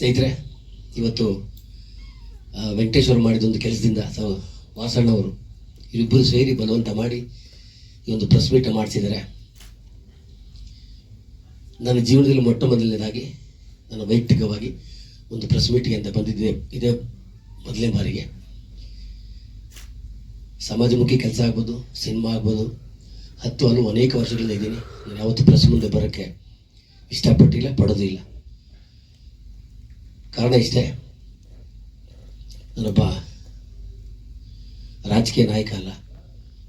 ಸ್ನೇಹಿತರೆ, ಇವತ್ತು ವೆಂಕಟೇಶ್ವರ ಮಾಡಿದೊಂದು ಕೆಲಸದಿಂದ ವಾಸಣ್ಣವರು ಇವರಿಬ್ಬರು ಸೇರಿ ಬಲವಂತ ಮಾಡಿ ಈ ಒಂದು ಪ್ರೆಸ್ ಮೀಟ್ ಮಾಡಿಸಿದ್ದಾರೆ. ನನ್ನ ಜೀವನದಲ್ಲಿ ಮೊಟ್ಟ ಮೊದಲನೇದಾಗಿ, ನನ್ನ ವೈಯಕ್ತಿಕವಾಗಿ ಒಂದು ಪ್ರೆಸ್ ಮೀಟಿಗೆ ಅಂತ ಬಂದಿದ್ದೆ. ಇದೇ ಮೊದಲನೇ ಬಾರಿಗೆ. ಸಮಾಜಮುಖಿ ಕೆಲಸ ಆಗ್ಬೋದು, ಸಿನಿಮಾ ಆಗ್ಬೋದು. ಹತ್ತು ಹಲವು ಅನೇಕ ವರ್ಷಗಳಿಂದ ಇದ್ದೀನಿ. ನಾನು ಯಾವತ್ತೂ ಪ್ರೆಸ್ ಮುಂದೆ ಬರೋಕ್ಕೆ ಇಷ್ಟಪಟ್ಟಿಲ್ಲ, ಪಡೋದೂ ಇಲ್ಲ. ಕಾರಣ ಇಷ್ಟೇ. ನಾನೊಬ್ಬ ರಾಜಕೀಯ ನಾಯಕ ಅಲ್ಲ.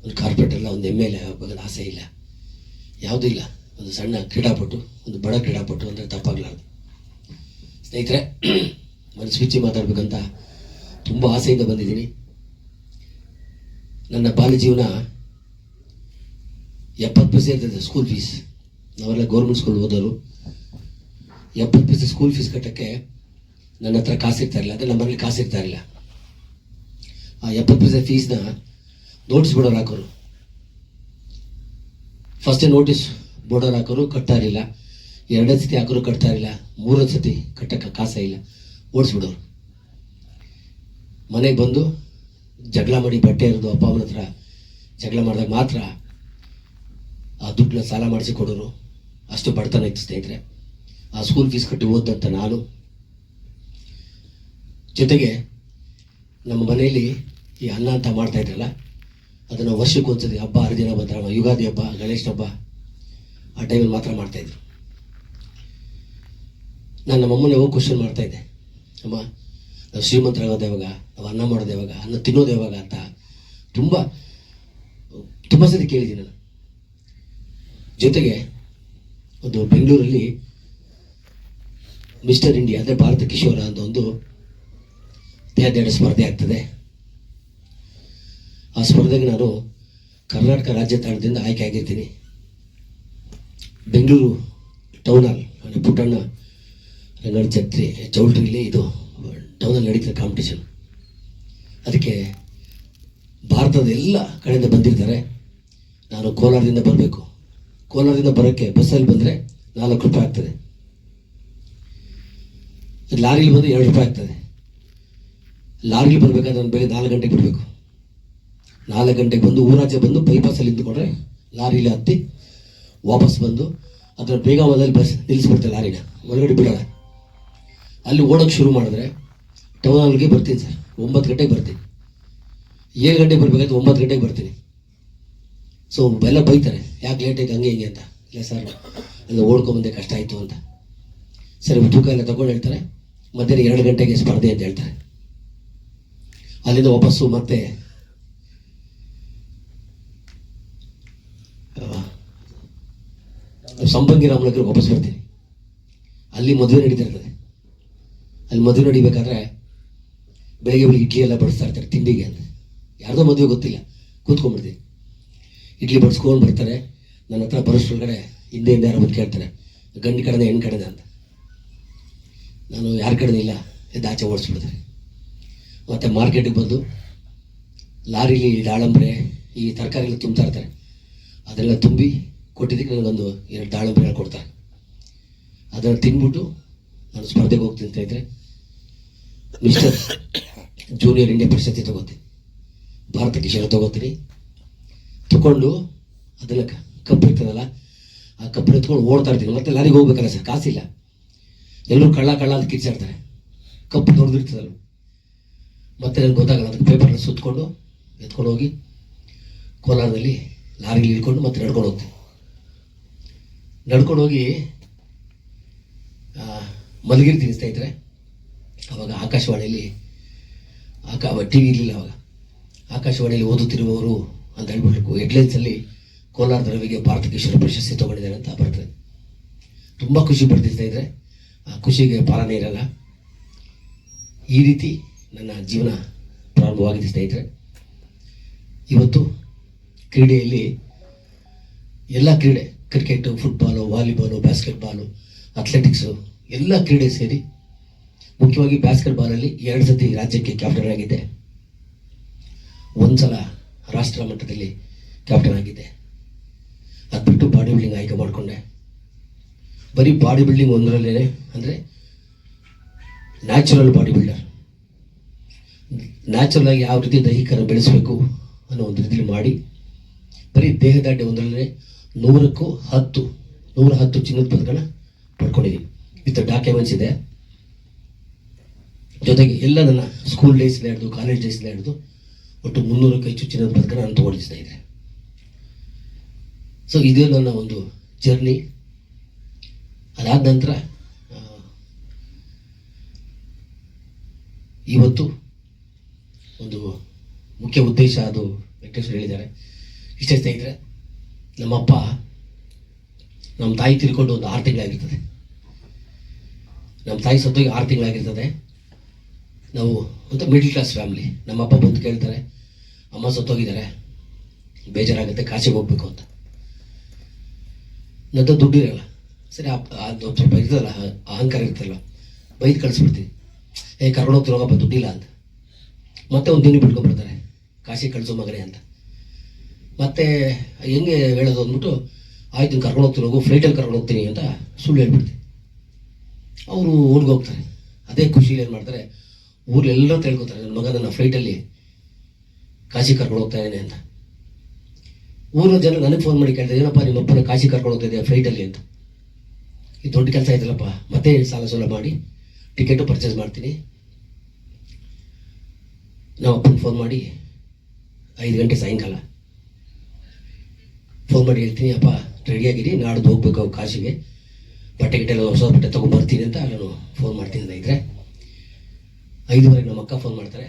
ಒಂದು ಕಾರ್ಪೊರೇಟ್ ಅಲ್ಲ, ಒಂದು ಎಂ ಎಲ್ ಎ ಬಗ್ಗೆ ಆಸೆ ಇಲ್ಲ. ಯಾವುದೂ ಇಲ್ಲ. ಒಂದು ಸಣ್ಣ ಕ್ರೀಡಾಪಟು, ಒಂದು ಬಡ ಕ್ರೀಡಾಪಟು ಅಂದರೆ ತಪ್ಪಾಗಲಾರ್ದು. ಸ್ನೇಹಿತರೆ, ಮನಸ್ಸು ಬಿಚ್ಚಿ ಮಾತಾಡ್ಬೇಕಂತ ತುಂಬ ಆಸೆಯಿಂದ ಬಂದಿದ್ದೀನಿ. ನನ್ನ ಬಾಲ್ಯ ಜೀವನ ಎಪ್ಪತ್ತು ಪೈಸೆ ಇರ್ತದೆ ಸ್ಕೂಲ್ ಫೀಸ್ ನಾವೆಲ್ಲ ಗೌರ್ಮೆಂಟ್ ಸ್ಕೂಲ್ ಓದೋರು ಎಪ್ಪತ್ತು ಪೈಸೆ ಸ್ಕೂಲ್ ಫೀಸ್ ಕಟ್ಟೋಕ್ಕೆ ನನ್ನ ಹತ್ರ ಕಾಸಿರ್ತಾ ಇರಲಿಲ್ಲ, ಅಂದರೆ ನಮ್ಮ ಮನೇಲಿ ಕಾಸಿರ್ತಾ ಇರಲಿಲ್ಲ. ಆ ಎಪ್ಪತ್ತು ಪೈಸೆ ಫೀಸ್ನ ನೋಟಿಸ್ ಬೋರ್ಡರ್ ಹಾಕೋರು. ಫಸ್ಟೇ ನೋಟಿಸ್ ಬೋರ್ಡರ್ ಹಾಕೋರು, ಕಟ್ತಾ ಇರಲಿಲ್ಲ. ಎರಡನೇ ಸತಿ ಹಾಕೋರು, ಕಟ್ತಾ ಇರಲಿಲ್ಲ. ಮೂರನೇ ಸತಿ ಕಟ್ಟಕ್ಕೆ ಕಾಸ ಇಲ್ಲ. ಓಡಿಸ್ಬಿಡೋರು ಮನೆಗೆ ಬಂದು ಜಗಳ ಮಾಡಿ ಬಟ್ಟೆ ಇರೋದು ಅಪ್ಪ ಅಮ್ಮನ ಹತ್ರ ಜಗಳ ಮಾಡಿದಾಗ ಮಾತ್ರ ಆ ದುಡ್ಡನ್ನ ಸಾಲ ಮಾಡಿಸಿ ಕೊಡೋರು. ಅಷ್ಟು ಬಡತನ ಇತ್ತು ಸ್ನೇಹಿತರೆ. ಆ ಸ್ಕೂಲ್ ಫೀಸ್ ಕಟ್ಟಿ ಓದಂತ ನಾನು ಜೊತೆಗೆ ನಮ್ಮ ಮನೆಯಲ್ಲಿ ಈ ಅನ್ನ ಅಂತ ಮಾಡ್ತಾ ಇದ್ರಲ್ಲ, ಅದನ್ನು ವರ್ಷಕ್ಕೆ ಒಂದ್ಸತಿ ಹಬ್ಬ, ಹರಿದಿನ ಬಂದ್ರ ಯುಗಾದಿ ಹಬ್ಬ, ಗಣೇಶ ಹಬ್ಬ, ಆ ಟೈಮಲ್ಲಿ ಮಾತ್ರ ಮಾಡ್ತಾಯಿದ್ರು ನಾನು ನಮ್ಮಮ್ಮನ ಯಾವಾಗ ಕ್ವಶನ್ ಮಾಡ್ತಾ ಇದ್ದೆ. ಅಮ್ಮ, ನಾವು ಶ್ರೀಮಂತರಾಗೋದು ಯಾವಾಗ? ನಾವು ಅನ್ನ ಮಾಡೋದು ಯಾವಾಗ? ಅನ್ನ ತಿನ್ನೋದು ಯಾವಾಗ ಅಂತ ತುಂಬ ತುಂಬ ಸತಿ ಕೇಳಿದ್ದೀನಿ ನಾನು. ಜೊತೆಗೆ ಒಂದು ಬೆಂಗಳೂರಲ್ಲಿ ಮಿಸ್ಟರ್ ಇಂಡಿಯಾ ಅಂದರೆ ಭಾರತ ಕಿಶೋರ ಅಂತ ಒಂದು ದೇಹದೇಡ ಸ್ಪರ್ಧೆ ಆಗ್ತದೆ. ಆ ಸ್ಪರ್ಧೆಗೆ ನಾನು ಕರ್ನಾಟಕ ರಾಜ್ಯ ತಂಡದಿಂದ ಆಯ್ಕೆ ಆಗಿರ್ತೀನಿ. ಬೆಂಗಳೂರು ಟೌನ್ ಹಾಲ್ ಅಂದರೆ ಪುಟ್ಟಣ್ಣ ರಂಗಣ ಛತ್ರಿ ಚೌಲ್ಟ್ರಿಲಿ ಇದು ಟೌನಲ್ಲಿ ನಡೀತದೆ ಕಾಂಪಿಟೇಷನ್ ಅದಕ್ಕೆ ಭಾರತದ ಎಲ್ಲ ಕಡೆಯಿಂದ ಬಂದಿರ್ತಾರೆ. ನಾನು ಕೋಲಾರದಿಂದ ಬರಬೇಕು. ಕೋಲಾರದಿಂದ ಬರೋಕ್ಕೆ ಬಸ್ಸಲ್ಲಿ ಬಂದರೆ ನಾಲ್ಕು ರೂಪಾಯಿ ಆಗ್ತದೆ. ಲಾರಿಲಿ ಬಂದರೆ ಎರಡು ರೂಪಾಯಿ ಆಗ್ತದೆ. ಲಾರಿಲಿ ಬರಬೇಕಾದ್ರೆ ನಾನು ಬೆಳಿಗ್ಗೆ ನಾಲ್ಕು ಗಂಟೆಗೆ ಬಿಡಬೇಕು ನಾಲ್ಕು ಗಂಟೆಗೆ ಬಂದು ಊರಾಚೆ ಬಂದು ಬೈಪಾಸಲ್ಲಿ ನಿಂತ್ಕೊಂಡ್ರೆ ಲಾರಿಲಿ ಹತ್ತಿ ವಾಪಸ್ ಬಂದು ಅದರ ಬೇಗ ಹೋದಲ್ಲಿ ಬಸ್ ನಿಲ್ಲಿಸ್ಬಿಡ್ತಾರೆ ಲಾರಿನ. ಒಳಗಡೆ ಬಿಡೋಣ. ಅಲ್ಲಿ ಓಡೋಕ್ಕೆ ಶುರು ಮಾಡಿದ್ರೆ ಟೌನ್ ಹಾಲ್ಗೆ ಬರ್ತೀನಿ ಸರ್. ಒಂಬತ್ತು ಗಂಟೆಗೆ ಬರ್ತೀನಿ. ಏಳು ಗಂಟೆಗೆ ಬರಬೇಕಾಯ್ತು ಒಂಬತ್ತು ಗಂಟೆಗೆ ಬರ್ತೀನಿ. ಸೊ ಎಲ್ಲ ಬೈತಾರೆ. ಯಾಕೆ ಲೇಟ್ ಆಯ್ತು, ಹಂಗೆ ಹಿಂಗೆ ಅಂತ. ಇಲ್ಲ ಸರ್, ಎಲ್ಲ ಓಡ್ಕೊಂಬಂದೆ ಕಷ್ಟ ಆಯಿತು ಅಂತ. ಸರ್ ತೂಕ ಎಲ್ಲ ತಗೊಂಡು ಹೇಳ್ತಾರೆ. ಮಧ್ಯಾಹ್ನ ಎರಡು ಗಂಟೆಗೆ ಸ್ಪರ್ಧೆ ಅಂತ ಹೇಳ್ತಾರೆ. ಅಲ್ಲಿಂದ ವಾಪಸ್ಸು ಮತ್ತೆ ಸಂಪಂಗಿ ರಾಮನಗರ ವಾಪಸ್ ಬರ್ತೀನಿ ಅಲ್ಲಿ ಮದುವೆ ನಡೀತಾ ಇರ್ತದೆ. ಅಲ್ಲಿ ಮದುವೆ ನಡಿಬೇಕಾದ್ರೆ ಬೆಳಿಗ್ಗೆ ಬೆಳಿಗ್ಗೆ ಇಡ್ಲಿ ಎಲ್ಲ ಬಡಿಸ್ತಾ ಇರ್ತಾರೆ ತಿಂಡಿಗೆ ಅಂತ. ಯಾರ್ದೋ ಮದುವೆ ಗೊತ್ತಿಲ್ಲ. ಕೂತ್ಕೊಂಡ್ಬಿಡ್ತೀನಿ. ಇಡ್ಲಿ ಬಡಿಸ್ಕೊಂಡು ಬರ್ತಾರೆ. ನನ್ನ ಹತ್ರ ಬರೋಷ್ಟ್ರೊಳಗಡೆ ಹಿಂದೆ ಹಿಂದೆ ಯಾರೋ ಬಂದು ಕೇಳ್ತಾರೆ. ಗಂಡು ಕಡೆದ ಹೆಣ್ಣು ಕಡೆದ ಅಂತ. ನಾನು ಯಾರ ಕಡೆನೇ ಇಲ್ಲ, ಎದ್ದು ಆಚೆ ಓಡಿಸ್ಬಿಡ್ತಾರೆ ಮತ್ತು ಮಾರ್ಕೆಟಿಗೆ ಬಂದು ಲಾರಿಲಿ ದಾಳಂಬ್ರೆ, ಈ ತರಕಾರಿ ಎಲ್ಲ ತುಂಬ್ತಾ ಇರ್ತಾರೆ. ಅದೆಲ್ಲ ತುಂಬಿ ಕೊಟ್ಟಿದ್ದಕ್ಕೆ ನನಗೊಂದು ಎರಡು ದಾಳಂಬ್ರೆ ಕೊಡ್ತಾರೆ. ಅದನ್ನು ತಿಂದ್ಬಿಟ್ಟು ನಾನು ಸ್ಪರ್ಧೆಗೆ ಹೋಗ್ತೀನಿ ಅಂತ ಇದ್ದರೆ ಮಿಸ್ಟರ್ ಜೂನಿಯರ್ ಇಂಡಿಯಾ ಪ್ರಶಸ್ತಿ ತಗೋತೀನಿ ಭಾರತ ಕಿಶೋರ ತಗೋತೀನಿ ತಗೊಂಡು ಅದನ್ನು ಕಪ್ಪು ಇರ್ತದಲ್ಲ, ಆ ಕಪ್ಪು ಎತ್ಕೊಂಡು ಓಡ್ತಾ ಇರ್ತೀನಿ. ಮತ್ತೆ ಲಾರಿಗೆ ಹೋಗ್ಬೇಕಲ್ಲ ಸರ್, ಕಾಸಿಲ್ಲ. ಎಲ್ಲರೂ ಕಳ್ಳ ಕಳ್ಳ ಅಂತ ಕಿರ್ಚಾಡ್ತಾರೆ. ಕಪ್ಪು ದೊಡ್ಡದಿರ್ತದಲ್ಲ ಮತ್ತೆ ಗೊತ್ತಾಗಲ್ಲ, ಅದಕ್ಕೆ ಪೇಪರ್ನ ಸುತ್ತಕೊಂಡು ಎತ್ಕೊಂಡು ಹೋಗಿ ಕೋಲಾರದಲ್ಲಿ ಲಾರಿಲಿ ಇಳ್ಕೊಂಡು ಮತ್ತೆ ನಡ್ಕೊಂಡು ಹೋಗ್ತೀನಿ ನಡ್ಕೊಂಡು ಹೋಗಿ ಮಲಗಿರ್ತೀನಿ ಸ್ನೇಹಿತರೆ. ಅವಾಗ ಆಕಾಶವಾಣಿಯಲ್ಲಿ, ಆಕ ಟಿ ವಿ ಇರಲಿಲ್ಲ ಅವಾಗ. ಆಕಾಶವಾಣಿಯಲ್ಲಿ ಓದುತ್ತಿರುವವರು ಅಂತ ಹೇಳ್ಬಿಟ್ಟು ಹೆಡ್ಲೈನ್ಸಲ್ಲಿ ಕೋಲಾರದ ರವಿಗೆ ಭಾರತ ಕಿಶೋರ ಪ್ರಶಸ್ತಿ ತಗೊಂಡಿದ್ದಾರೆ ಅಂತ ಬರ್ತದೆ. ತುಂಬ ಖುಷಿ ಪಡ್ತಿರ್ತಾ ಸ್ನೇಹಿತರೆ. ಆ ಖುಷಿಗೆ ಪಾಲನೆ ಇರಲ್ಲ. ಈ ರೀತಿ ನನ್ನ ಜೀವನ ಪ್ರಾರಂಭವಾಗಿದೆ, ಸ್ನೇಹಿತರೆ. ಇವತ್ತು ಕ್ರೀಡೆಯಲ್ಲಿ ಎಲ್ಲ ಕ್ರೀಡೆ, cricket football volleyball basketball athletics ಎಲ್ಲ ಕ್ರೀಡೆ ಸೇರಿ ಮುಖ್ಯವಾಗಿ ಬ್ಯಾಸ್ಕೆಟ್ಬಾಲಲ್ಲಿ ಎರಡು ಸತಿ ರಾಜ್ಯಕ್ಕೆ ಕ್ಯಾಪ್ಟನ್ ಆಗಿದ್ದೆ. ಒಂದ್ಸಲ ರಾಷ್ಟ್ರ ಮಟ್ಟದಲ್ಲಿ ಕ್ಯಾಪ್ಟನ್ ಆಗಿದ್ದೆ. ಅದು ಬಿಟ್ಟು ಬಾಡಿ ಬಿಲ್ಡಿಂಗ್ ಆಯ್ಕೆ ಮಾಡಿಕೊಂಡೆ. ಬರೀ ಬಾಡಿ ಬಿಲ್ಡಿಂಗ್ ಒಂದರಲ್ಲೇ ಅಂದರೆ ನ್ಯಾಚುರಲ್ ಬಾಡಿ ಬಿಲ್ಡರ್ ನ್ಯಾಚುರಲ್ ಆಗಿ ಯಾವ ರೀತಿ ದೈಹಿಕರ ಬೆಳೆಸಬೇಕು ಅನ್ನೋ ಒಂದು ರೀತಿಯಲ್ಲಿ ಮಾಡಿ, ಬರೀ ದೇಹದಾಢ್ಯ ಒಂದರಲ್ಲೇ ನೂರಕ್ಕೂ ಹತ್ತು, ನೂರ ಹತ್ತು ಚಿನ್ನದ ಪದಕನ ಪಡ್ಕೊಂಡಿದ್ದೀನಿ ವಿತ್ ಡಾಕ್ಯುಮೆಂಟ್ಸ್ ಇದೆ. ಜೊತೆಗೆ ಎಲ್ಲ ನನ್ನ ಸ್ಕೂಲ್ ಡೇಸ್ನ ಹಿಡಿದು ಕಾಲೇಜ್ ಡೇಸ್ನ ಹಿಡಿದು ಒಟ್ಟು ಮುನ್ನೂರಕ್ಕೂ ಹೆಚ್ಚು ಚಿನ್ನದ ಪದಕ ನಾನು ತಗೊಂಡಿದ್ದ ಸ್ನೇಹಿತರೆ. ಸೊ ಇದೇ ನನ್ನ ಒಂದು ಜರ್ನಿ ಅದಾದ ನಂತರ ಇವತ್ತು ಒಂದು ಮುಖ್ಯ ಉದ್ದೇಶ ಅದು ವೆಂಕಟೇಶ್ವರ ಹೇಳಿದ್ದಾರೆ. ಇಷ್ಟೇ ಸ್ನೇಹಿತರೆ, ನಮ್ಮಪ್ಪ ನಮ್ಮ ತಾಯಿ ತಿಳ್ಕೊಂಡು ಒಂದು ಆರು ತಿಂಗಳಾಗಿರ್ತದೆ. ನಮ್ಮ ತಾಯಿ ಸತ್ತೋಗಿ ಆರು ತಿಂಗಳಾಗಿರ್ತದೆ. ನಾವು ಒಂದು ಮಿಡ್ಲ್ ಕ್ಲಾಸ್ ಫ್ಯಾಮಿಲಿ ನಮ್ಮಪ್ಪ ಬಂದು ಕೇಳ್ತಾರೆ, ಅಮ್ಮ ಸತ್ತೋಗಿದ್ದಾರೆ, ಬೇಜಾರಾಗುತ್ತೆ ಕಾಶಿಗೆ ಹೋಗ್ಬೇಕು ಅಂತ. ನಂತರ ದುಡ್ಡಿರಲ್ಲ ಸರಿ ಅದು ಸ್ವಲ್ಪ ಇರ್ತದಲ್ಲ ಅಹಂಕಾರ ಇರ್ತಲ್ಲ ಬೈದು ಕಳಿಸ್ಬಿಡ್ತೀವಿ ಏ, ಕರ್ಕೊಂಡು ಹೋಗ್ತೀನಿ ಹೋಗಪ್ಪ ದುಡ್ಡಿಲ್ಲ ಅಂತ. ಮತ್ತೆ ಒಂದು ದಿನ ಬಿಟ್ಕೊಂಡ್ಬಿಡ್ತಾರೆ ಕಾಶಿ ಕಳಿಸೋ ಮಗನೇ ಅಂತ. ಮತ್ತೆ ಹೆಂಗೆ ಹೇಳೋದು ಅಂದ್ಬಿಟ್ಟು, ಆಯ್ತು ಕರ್ಕೊಂಡು ಹೋಗ್ತೀನಿ ಹೋಗು ಫ್ಲೈಟಲ್ಲಿ ಕರ್ಕೊಂಡು ಹೋಗ್ತೀನಿ ಅಂತ ಸುಳ್ಳು ಹೇಳ್ಬಿಡ್ತೀನಿ ಅವರು ಊರಿಗೆ ಹೋಗ್ತಾರೆ. ಅದೇ ಖುಷಿಲಿ ಏನು ಮಾಡ್ತಾರೆ, ಊರ್ಲೆಲ್ಲ ತಿಳ್ಕೊತಾರೆ ನನ್ನ ಮಗ ನನ್ನ ಫ್ಲೈಟಲ್ಲಿ ಕಾಶಿ ಕರ್ಕೊಂಡು ಹೋಗ್ತಾ ಇದ್ದಾನೆ ಅಂತ. ಊರಿನ ಜನ ನನಗೆ ಫೋನ್ ಮಾಡಿ ಕೇಳ್ತಾರೆ, ಏನಪ್ಪ, ನಿಮ್ಮ ಅಪ್ಪನ ಕಾಶಿ ಕರ್ಕೊಂಡು ಹೋಗ್ತಾ ಇದೆಯಾ ಫ್ಲೈಟಲ್ಲಿ ಅಂತ. ಇದು ದೊಡ್ಡ ಕೆಲಸ ಆಯ್ತಲ್ಲಪ್ಪ ಮತ್ತೆ ಸಾಲ ಸೋಲ ಮಾಡಿ, ಟಿಕೆಟು ಪರ್ಚೇಸ್ ಮಾಡ್ತೀನಿ ನಾವು ಅಪ್ಪನ ಫೋನ್ ಮಾಡಿ ಐದು ಗಂಟೆ ಸಾಯಂಕಾಲ. ಫೋನ್ ಮಾಡಿ ಹೇಳ್ತೀನಿ, ಅಪ್ಪ ರೆಡಿಯಾಗಿರಿ ನಾಡ್ದು ಹೋಗ್ಬೇಕು ಕಾಶಿಗೆ. ಬಟ್ಟೆ ಗಿಟ್ಟೆ ಎಲ್ಲ ಹೊಸ ಬಟ್ಟೆ ತೊಗೊಂಡ್ಬರ್ತೀನಿ ಅಂತ ನಾನು ಫೋನ್ ಮಾಡ್ತೀನಿ ಅಂತ ಇದ್ದರೆ ಐದುವರೆಗೆ ನಮ್ಮ ಅಕ್ಕ ಫೋನ್ ಮಾಡ್ತಾರೆ,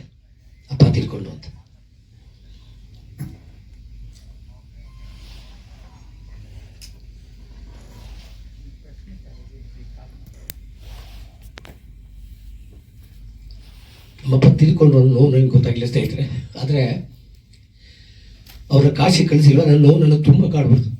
ಅಪ್ಪ ತಿಳ್ಕೊಂಡು ಅಂತ. ನಮ್ಮಪ್ಪ ತಿಳ್ಕೊಂಡು ಒಂದು ನೋವು ನನಗೆ ಗೊತ್ತಾಗಲಿಲ್ಲ ಸ್ನೇಹಿತರೆ. ಆದರೆ ಅವರ ಕಾಶಿ ಕಳಿಸಿಲ್ಲ ನನ್ನ ನೋವು ನನಗೆ ತುಂಬ ಕಾಡ್ಬಿಡ್ತು.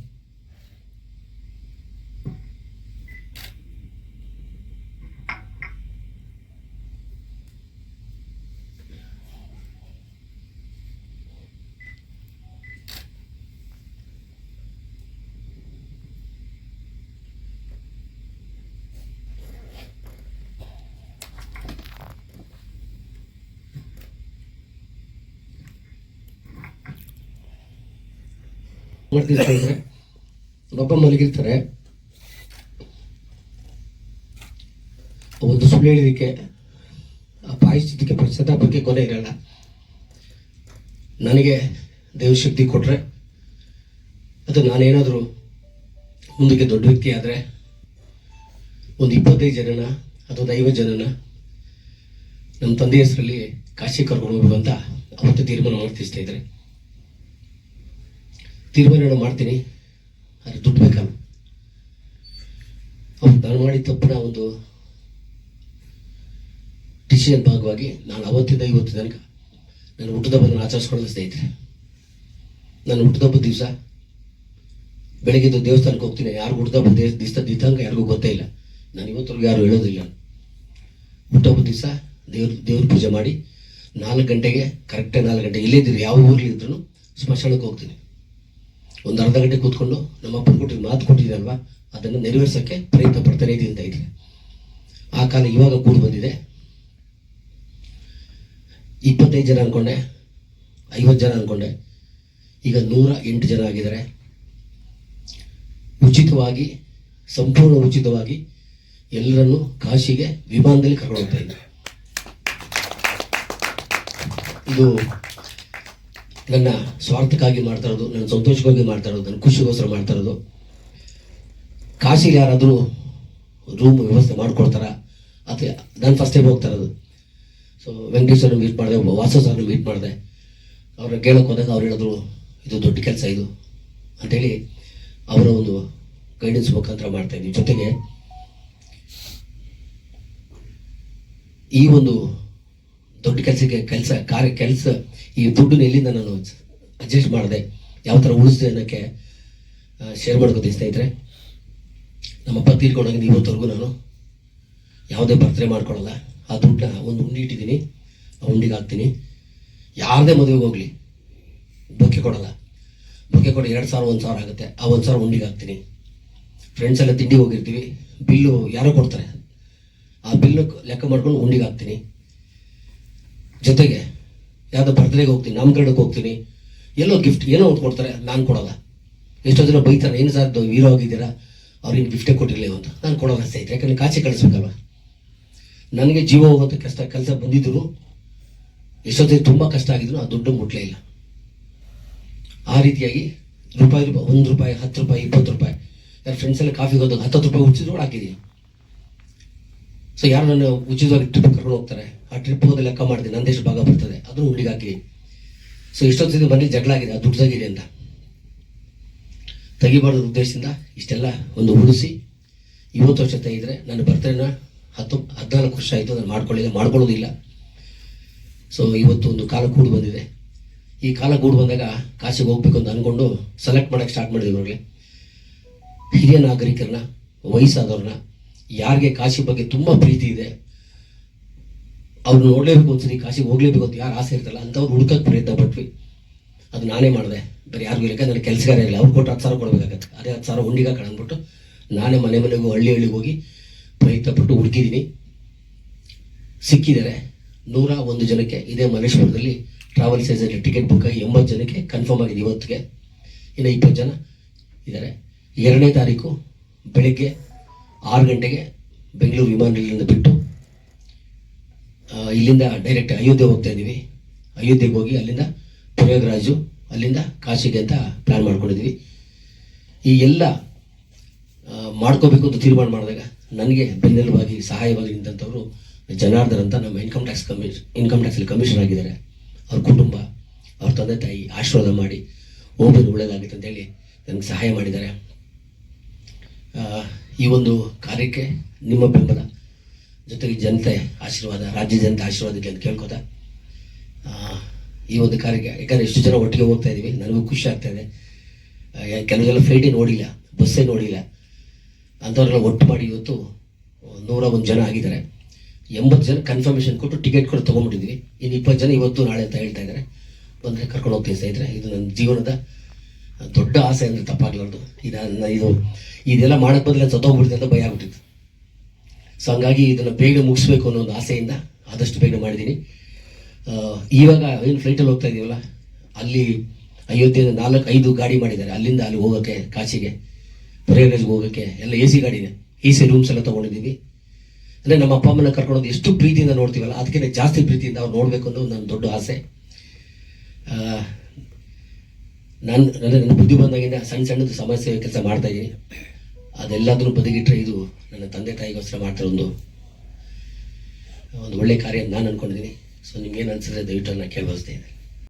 ಮಾಡ್ತೀನಿ ಅಂದರೆ ಒಬ್ಬ ಮಲಗಿರ್ತಾರೆ. ಒಂದು ಸುಳ್ಳು ಹೇಳಿದಕ್ಕೆ ಆ ಪಾಯಿಸಿದ್ದಕ್ಕೆ ಬಗ್ಗೆ ಕೊನೆ ಇರಲ್ಲ. ನನಗೆ ದೈವ ಶಕ್ತಿ ಕೊಟ್ಟರೆ ಅದು ನಾನೇನಾದರೂ ಮುಂದಕ್ಕೆ ದೊಡ್ಡ ವ್ಯಕ್ತಿ ಆದರೆ, ಒಂದು ಇಪ್ಪತ್ತೈದು ಜನನ ಅಥವಾ ಐವತ್ತು ಜನನ, ನಮ್ಮ ತಂದೆ ಹೆಸರಲ್ಲಿ ಕಾಶಿ ಕರ್ಕೊಂಡು ಹೋಗುವಂತ ಅವತ್ತು ತೀರ್ಮಾನ ಮಾಡ್ತಿಸ್ತಾ ಸ್ನೇಹಿತರೆ ತೀರ್ಮಾನ ಮಾಡ್ತೀನಿ. ಆದರೆ ದುಡ್ಡು ಬೇಕಲ್ಲ ಅವ್ರು ನಾನು ಮಾಡಿದ ತಪ್ಪಿನ ಒಂದು ಡಿಸಿಷನ್ ಭಾಗವಾಗಿ ನಾನು ಅವತ್ತಿಂದ ಇವತ್ತು ತನಕ ನನ್ನ ಹುಟ್ಟುಹಬ್ಬವನ್ನು ಆಚರಿಸ್ಕೊಳ್ಳೋದು ಸ್ನೇಹಿತರೆ, ನನ್ನ ಹುಟ್ಟಿದಬ್ಬ ದಿವಸ ಬೆಳಗ್ಗೆ ದೇವಸ್ಥಾನಕ್ಕೆ ಹೋಗ್ತೀನಿ. ಯಾರು ಹುಟ್ಟುಹಬ್ಬ ದಿವಸ ದೀತಂಗ ಯಾರಿಗೂ ಗೊತ್ತೇ ಇಲ್ಲ. ನಾನು ಇವತ್ತರೆಗೂ ಯಾರು ಹೇಳೋದಿಲ್ಲ. ಹುಟ್ಟಬ್ಬ ದಿವಸ ದೇವ್ರ ದೇವ್ರ ಪೂಜೆ ಮಾಡಿ ನಾಲ್ಕು ಗಂಟೆಗೆ ಕರೆಕ್ಟಾಗಿ ನಾಲ್ಕು ಗಂಟೆ ಇಲ್ಲೇ ಇದ್ದೀರಿ ಯಾವ ಊರಲ್ಲಿ ಇದ್ರೂ ಸ್ಮಶಾನಕ್ಕೆ ಹೋಗ್ತೀನಿ. ಒಂದು ಅರ್ಧ ಗಂಟೆ ಕೂತ್ಕೊಂಡು ನಮ್ಮ ಅಪ್ಪನ ಕೊಟ್ಟಿದ್ದು ಮಾತು ಕೊಟ್ಟಿದ್ದಲ್ವಾ ಅದನ್ನು ನೆರವೇರಿಸೋಕ್ಕೆ ಪ್ರಯತ್ನ ಪಡ್ತಾನೆ ಇದೆ ಅಂತ ಇದ್ರೆ ಆ ಕಾಲ ಇವಾಗ ಕೂಡಿ ಬಂದಿದೆ. ಇಪ್ಪತ್ತೈದು ಜನ ಅನ್ಕೊಂಡೆ, ಐವತ್ತು ಜನ ಅನ್ಕೊಂಡೆ. ಈಗ ನೂರ ಎಂಟು ಜನ ಆಗಿದ್ದಾರೆ. ಉಚಿತವಾಗಿ, ಸಂಪೂರ್ಣ ಉಚಿತವಾಗಿ ಎಲ್ಲರನ್ನು ಕಾಶಿಗೆ ವಿಮಾನದಲ್ಲಿ ಕರ್ಕೊಂಡು ಹೋಗ್ತಾ ಇದ್ದಾರೆ. ಇದು ನನ್ನ ಸ್ವಾರ್ಥಕ್ಕಾಗಿ ಮಾಡ್ತಾ ಇರೋದು, ನನ್ನ ಸಂತೋಷಕ್ಕಾಗಿ ಮಾಡ್ತಾ ಇರೋದು, ನನ್ನ ಖುಷಿಗೋಸ್ಕರ ಮಾಡ್ತಾ ಇರೋದು. ಕಾಶಿಲಿ ಯಾರಾದರೂ ರೂಮ್ ವ್ಯವಸ್ಥೆ ಮಾಡ್ಕೊಡ್ತಾರ? ಅಥವಾ ನಾನು ಫಸ್ಟ್ ಟೈಮ್ ಹೋಗ್ತಾ ಇರೋದು. ಸೊ ವೆಂಕಟೇಶ್ವರ ಮೀಟ್ ಮಾಡಿದೆ ವಾಸ ಸರ್ನ ಮೀಟ್ ಮಾಡಿದೆ. ಅವ್ರನ್ನ ಕೇಳೋಕೆ ಹೋದಾಗ ಅವ್ರು ಹೇಳಿದ್ರು, ಇದು ದೊಡ್ಡ ಕೆಲಸ ಇದು. ಅಂತೇಳಿ ಅವರ ಒಂದು ಗೈಡೆನ್ಸ್ ಮುಖಾಂತರ ಮಾಡ್ತಾ ಜೊತೆಗೆ ಈ ಒಂದು ದೊಡ್ಡ ಕೆಲಸಕ್ಕೆ ಕೆಲಸ, ಕಾರ್ಯ ಕೆಲಸ, ಈ ದುಡ್ಡನ್ನ ಎಲ್ಲಿಂದ ನಾನು ಅಡ್ಜಸ್ಟ್ ಮಾಡಿದೆ? ಯಾವ ಥರ ಉಳಿಸಿದೆ ಅನ್ನೋಕ್ಕೆ ಶೇರ್ ಮಾಡ್ಕೋತೀನಿ ಸ್ನೇಹಿತರೆ. ನಮ್ಮಪ್ಪ ತೀರ್ಕೊಂಡಂಗೆ ಇವತ್ತವರೆಗೂ ನಾನು ಯಾವುದೇ ಬರ್ತಡೇ ಮಾಡ್ಕೊಳ್ಳಲ್ಲ ಆ ದುಡ್ಡನ್ನ ಒಂದು ಉಂಡಿ ಇಟ್ಟಿದ್ದೀನಿ. ಆ ಉಂಡಿಗೆ ಹಾಕ್ತೀನಿ. ಯಾರದೇ ಮದುವೆಗೆ ಹೋಗಲಿ, ಬೊಕ್ಕೆ ಕೊಡಲ್ಲ. ಬೊಕ್ಕೆ ಕೊಡಿ ಎರಡು ಸಾವಿರ, ಒಂದು ಸಾವಿರ ಆಗುತ್ತೆ. ಆ ಒಂದು ಸಾವಿರ ಉಂಡಿಗೆ ಹಾಕ್ತೀನಿ. ಫ್ರೆಂಡ್ಸ್ ಎಲ್ಲ ತಿಂಡಿ ಹೋಗಿರ್ತೀವಿ. ಬಿಲ್ಲು ಯಾರೋ ಕೊಡ್ತಾರೆ. ಆ ಬಿಲ್ಲು ಲೆಕ್ಕ ಮಾಡ್ಕೊಂಡು ಉಂಡಿಗೆ ಹಾಕ್ತೀನಿ. ಜೊತೆಗೆ ಯಾವುದೋ ಬರ್ತ್ಡೇಗೆ ಹೋಗ್ತೀನಿ, ನಾಮಕರಣಕ್ಕೆ ಹೋಗ್ತೀನಿ, ಎಲ್ಲೋ ಗಿಫ್ಟ್ ಏನೋ ಒಂದು ಕೊಡ್ತಾರೆ, ನಾನು ಕೊಡೋಲ್ಲ. ಎಷ್ಟೋ ಜನ ಬೈತಾರೆ, ಏನು ಸರ್ ಹೀರೋ ಆಗಿದ್ದೀರಾ? ಅವ್ರಿಗೆ ಗಿಫ್ಟೇ ಕೊಟ್ಟಿರಲಿ ಅಂತ. ನಾನು ಕೊಡೋಲ್ಲ ಸ್ನೇಹಿತರೆ, ಯಾಕಂದರೆ ಕಾಚೆ ಕಳಿಸ್ಬೇಕಲ್ವ? ನನಗೆ ಜೀವ ಹೋಗೋದು ಕಷ್ಟ, ಕೆಲಸ ಬಂದಿದ್ರು, ಎಷ್ಟೊತ್ತಿಗೆ ತುಂಬ ಕಷ್ಟ ಆಗಿದ್ರು, ಆ ದುಡ್ಡು ಮುಟ್ಲೇ ಇಲ್ಲ. ಆ ರೀತಿಯಾಗಿ ರೂಪಾಯಿ ರೂಪಾಯಿ, ಒಂದು ರೂಪಾಯಿ, ಹತ್ತು ರೂಪಾಯಿ, ಇಪ್ಪತ್ತು ರೂಪಾಯಿ. ಯಾರು ಫ್ರೆಂಡ್ಸ್ ಎಲ್ಲ ಕಾಫಿಗೆ ಹೋದಾಗ ಹತ್ತು ರೂಪಾಯಿ ಉಚಿತವಾಗಿ ಹಾಕಿದ್ದೀನಿ ಸೊ ಯಾರು ನನ್ನ ಉಚಿತವಾಗಿ ಟ್ರಿಪ್ ಕರ್ಕೊಂಡು ಹೋಗ್ತಾರೆ? ಆ ಟ್ರಿಪ್ ಹೋದ ಲೆಕ್ಕ ಮಾಡ್ತೀನಿ ನಂದೆಷ್ಟು ಭಾಗ ಬರ್ತದೆ ಅದನ್ನು ಹುಡುಗಿ ಹಾಕಿ. ಸೊ ಇಷ್ಟೊತ್ತಿಗೆ ಬನ್ನಿ ಜಗಳ ಆಗಿದೆ ಅದು ದುಡ್ಡು ತೆಗಿದೆ ಅಂತ. ತೆಗಿಬಾರ್ದು ಉದ್ದೇಶದಿಂದ ಇಷ್ಟೆಲ್ಲ ಒಂದು ಉಳಿಸಿ ಇವತ್ತು ವರ್ಷ ತೆಗೆದ್ರೆ ನನ್ನ ಬರ್ತೇನ ಹತ್ತು, ಹದಿನಾಲ್ಕು ವರ್ಷ ಆಯಿತು, ನಾನು ಮಾಡ್ಕೊಳ್ಳಿಲ್ಲ, ಮಾಡ್ಕೊಳ್ಳೋದಿಲ್ಲ. ಸೊ ಇವತ್ತು ಒಂದು ಕಾಲ ಕೂಡು ಬಂದಿದೆ. ಈ ಕಾಲ ಕೂಡು ಬಂದಾಗ ಕಾಶಿಗೆ ಹೋಗ್ಬೇಕು ಅಂತ ಅಂದ್ಕೊಂಡು ಸೆಲೆಕ್ಟ್ ಮಾಡೋಕೆ ಸ್ಟಾರ್ಟ್ ಮಾಡಿದ್ರು ಇವ್ರಿಗೆ ಹಿರಿಯ ನಾಗರಿಕರನ್ನ, ವಯಸ್ಸಾದವ್ರನ್ನ, ಯಾರಿಗೆ ಕಾಶಿ ಬಗ್ಗೆ ತುಂಬ ಪ್ರೀತಿ ಇದೆ ಅವ್ರು ನೋಡಲೇಬೇಕು ಒಂದ್ಸರಿ ಕಾಶಿಗೆ ಹೋಗ್ಲೇಬೇಕು ಅಂತ ಯಾರು ಆಸೆ ಇರ್ತಲ್ಲ ಅಂಥವ್ರು ಹುಡುಕಕ್ಕೆ ಪ್ರಯತ್ನ ಪಟ್ವಿ. ಅದು ನಾನೇ ಮಾಡಿದೆ. ಬರೀ ಯಾರಿಗೂ ಇಲ್ಲ ನನ್ನ ಕೆಲಸಗಾರ ಇಲ್ಲ ಅವ್ರು ಕೊಟ್ಟು ಹತ್ತು ಸಾವಿರ ಕೊಡಬೇಕಾಗತ್ತೆ. ಅದೇ ಹತ್ತು ಸಾವಿರ ಹುಂಡಿಗ ಕಳೆದ್ಬಿಟ್ಟು ನಾನೇ ಮನೆ ಮನೆಗೂ ಹಳ್ಳಿ ಹಳ್ಳಿಗೆ ಹೋಗಿ ಪ್ರಯತ್ನ ಪಟ್ಟು ಹುಡುಕಿದ್ದೀನಿ ಸಿಕ್ಕಿದ್ದಾರೆ ನೂರ ಒಂದು ಜನಕ್ಕೆ ಇದೇ ಮಲ್ಲೇಶ್ವರದಲ್ಲಿ ಟ್ರಾವೆಲ್ಸ್ ಏಜೆಂಟ್ ಟಿಕೆಟ್ ಬುಕ್ ಆಗಿ ಎಂಬತ್ತು ಜನಕ್ಕೆ ಕನ್ಫರ್ಮ್ ಆಗಿದೆ ಇವತ್ತಿಗೆ. ಇನ್ನು ಇಪ್ಪತ್ತು ಜನ ಇದ್ದಾರೆ ಎರಡನೇ ತಾರೀಕು ಬೆಳಿಗ್ಗೆ ಆರು ಗಂಟೆಗೆ ಬೆಂಗಳೂರು ವಿಮಾನ ನಿಲ್ದಾಣದಿಂದ ಬಿಟ್ಟು ಇಲ್ಲಿಂದ ಡೈರೆಕ್ಟ್ ಅಯೋಧ್ಯೆ ಹೋಗ್ತಾ ಇದ್ದೀವಿ. ಅಯೋಧ್ಯೆಗೆ ಹೋಗಿ ಅಲ್ಲಿಂದ ಪ್ರಯಾಗ್ರಾಜು, ಅಲ್ಲಿಂದ ಕಾಶಿಗೆ ಅಂತ ಪ್ಲ್ಯಾನ್ ಮಾಡ್ಕೊಂಡಿದ್ವಿ ಈ ಎಲ್ಲ ಮಾಡ್ಕೋಬೇಕು ಅಂತ ತೀರ್ಮಾನ ಮಾಡಿದಾಗ ನನಗೆ ಬೆನ್ನೆಲುಬಾಗಿ ಸಹಾಯವಾಗಿ ನಿಂತಂಥವ್ರು ಜನಾರ್ದನ್ ಅಂತ ನಮ್ಮ ಇನ್ಕಮ್ ಟ್ಯಾಕ್ಸ್ ಕಮಿಷನ್ ಇನ್ಕಮ್ ಟ್ಯಾಕ್ಸಲ್ಲಿ ಕಮಿಷನರ್ ಆಗಿದ್ದಾರೆ. ಅವ್ರ ಕುಟುಂಬ, ಅವ್ರ ತಂದೆ ತಾಯಿ ಆಶೀರ್ವಾದ ಮಾಡಿ ಹೋಗೋದು ಒಳ್ಳೇದಾಗುತ್ತೆ ಅಂತೇಳಿ ನನಗೆ ಸಹಾಯ ಮಾಡಿದ್ದಾರೆ. ಈ ಒಂದು ಕಾರ್ಯಕ್ಕೆ ನಿಮ್ಮ ಬೆಂಬಲ. ಜೊತೆಗೆ ಜನತೆ ಆಶೀರ್ವಾದ, ರಾಜ್ಯ ಜನತೆ ಆಶೀರ್ವಾದ ಇರಲಿ ಅಂತ ಕೇಳ್ಕೊತಾ. ಈ ಒಂದು ಕಾರ್ಯಕ್ಕೆ, ಯಾಕಂದರೆ ಎಷ್ಟು ಜನ ಒಟ್ಟಿಗೆ ಹೋಗ್ತಾ ಇದ್ದೀವಿ ನನಗೂ ಖುಷಿ ಆಗ್ತಾ ಇದೆ. ಕೆಲವೆಲ್ಲ ಫ್ಲೈಟೇ ನೋಡಿಲ್ಲ, ಬಸ್ಸೇ ನೋಡಿಲ್ಲ. ಅಂಥವ್ರೆಲ್ಲ ಒಟ್ಟು ಮಾಡಿ ಇವತ್ತು ನೂರ ಒಂದು ಜನ ಆಗಿದ್ದಾರೆ. ಎಂಬತ್ತು ಜನ ಕನ್ಫರ್ಮೇಷನ್ ಕೊಟ್ಟು ಟಿಕೆಟ್ ಕೂಡ ತೊಗೊಂಡ್ಬಿಟ್ಟಿದ್ವಿ. ಇನ್ನು ಇಪ್ಪತ್ತು ಜನ ಇವತ್ತು ನಾಳೆ ಅಂತ ಹೇಳ್ತಾ ಇದ್ದಾರೆ. ಬಂದರೆ ಕರ್ಕೊಂಡು ಹೋಗ್ತೀನಿ ಸ್ನೇಹಿತರೆ, ಇದು ನನ್ನ ಜೀವನದ ದೊಡ್ಡ ಆಸೆ ಅಂದರೆ ತಪ್ಪಾಗ್ಲಾರ್ದು. ಇದನ್ನ, ಇದು, ಇದೆಲ್ಲ ಮಾಡಕ್ಕೆ ಬದಲೇ ಸತ್ತೋಗ್ಬಿಡ್ತೀನಿ ಅಂತ ಭಯ ಆಗ್ಬಿಟ್ಟಿತ್ತು. ಸೊ ಹಂಗಾಗಿ ಇದನ್ನು ಬೇಗ ಮುಗಿಸ್ಬೇಕು ಅನ್ನೋ ಒಂದು ಆಸೆಯಿಂದ ಆದಷ್ಟು ಬೇಗ ಮಾಡಿದ್ದೀನಿ. ಇವಾಗ ಏನು ಫ್ಲೈಟಲ್ಲಿ ಹೋಗ್ತಾ ಇದೀವಲ್ಲ, ಅಲ್ಲಿ ಅಯೋಧ್ಯೆಯಿಂದ ನಾಲ್ಕು, ಐದು ಗಾಡಿ ಮಾಡಿದ್ದಾರೆ. ಅಲ್ಲಿಂದ ಅಲ್ಲಿ ಹೋಗೋಕ್ಕೆ ಕಾಶಿಗೆ, ಪ್ರಯಾಗರಾಜ್ಗೆ ಹೋಗೋಕ್ಕೆ ಎಲ್ಲ ಎ ಸಿ ಇದೆ. ಎ ಸಿ ರೂಮ್ಸ್ ಎಲ್ಲ ತೊಗೊಂಡಿದ್ದೀವಿ ಅಂದರೆ ನಮ್ಮ ಅಪ್ಪ ಅಮ್ಮನ ಕರ್ಕೊಂಡು ಎಷ್ಟು ಪ್ರೀತಿಯಿಂದ ನೋಡ್ತೀವಲ್ಲ ಅದಕ್ಕಿಂತ ಜಾಸ್ತಿ ಪ್ರೀತಿಯಿಂದ ಅವ್ರು ನೋಡಬೇಕು ಅನ್ನೋದು ನನ್ನ ದೊಡ್ಡ ಆಸೆ. ನಾನು ನನ್ನ ನನ್ನ ಬುದ್ಧಿ ಬಂದಾಗಿಂದ ಸಣ್ಣ ಸಣ್ಣದು ಸಮಸ್ಯೆ ಕೆಲಸ ಮಾಡ್ತಾ ಇದ್ದೀನಿ ಅದೆಲ್ಲದನ್ನು ಬದುಕಿಟ್ರೆ ಇದು ನನ್ನ ತಂದೆ ತಾಯಿಗೋಸ್ಕರ ಮಾಡ್ತಾರೆ ಒಂದು ಒಂದು ಒಳ್ಳೆ ಕಾರ್ಯ ನಾನು ಅಂದ್ಕೊಂಡಿದ್ದೀನಿ ಸೊ ನಿಮ್ಗೇನು ಅನಿಸಿದ್ರೆ ದಯವಿಟ್ಟು ನಾನು ಕೇಳಬಯಸ್ತಾ ಇದ್ದೀನಿ